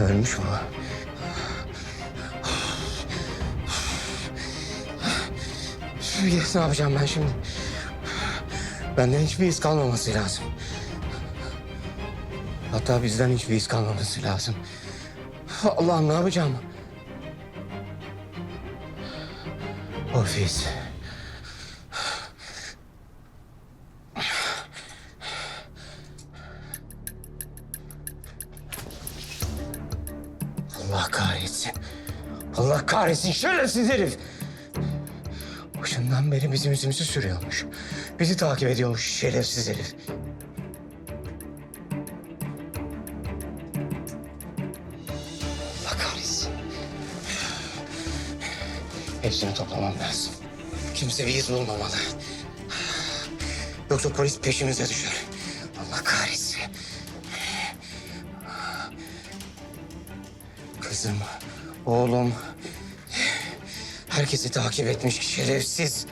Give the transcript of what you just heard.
Ölmüş mü? Ne yapacağım ben şimdi? Benden hiçbir iz kalmaması lazım. Hatta bizden hiçbir iz kalmaması lazım. Allah'ım ne yapacağım? Ofis. Allah kahretsin. Allah kahretsin şerefsiz herif. Başından beri bizim yüzümüzü sürüyormuş. Bizi takip ediyormuş şerefsiz herif. Allah kahretsin. Hepsini toplamam lazım. Kimse bir iz bulmamalı. Yoksa polis peşimize düşer. Kızım, oğlum... Herkesi takip etmiş şerefsiz.